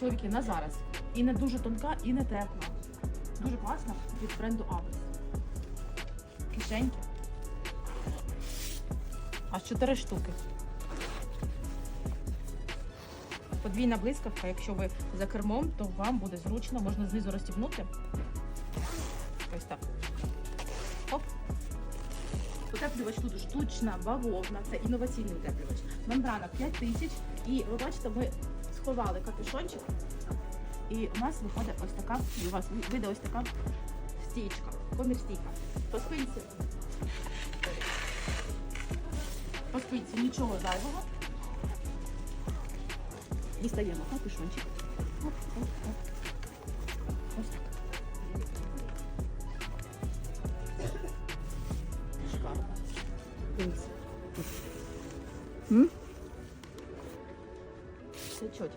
Чоловіки, на зараз. І не дуже тонка, і не тепла. Дуже класна від бренду Abus. Кишеньки. Аж 4 штуки. Подвійна блискавка, якщо ви за кермом, то вам буде зручно, можна знизу розстібнути. Ось так. Оп. Утеплювач тут штучна, бавовна, це інноваційний утеплювач. Мембрана 5000 і ви бачите, ми сховали капюшончик. І у нас виходить ось така, у вас вийде ось така стійка, комірстійка. По спинці. По спинці нічого зайвого. Дістаємо капюшончик. Оп, оп, оп. Ось так. Шикарно. Дивіться все.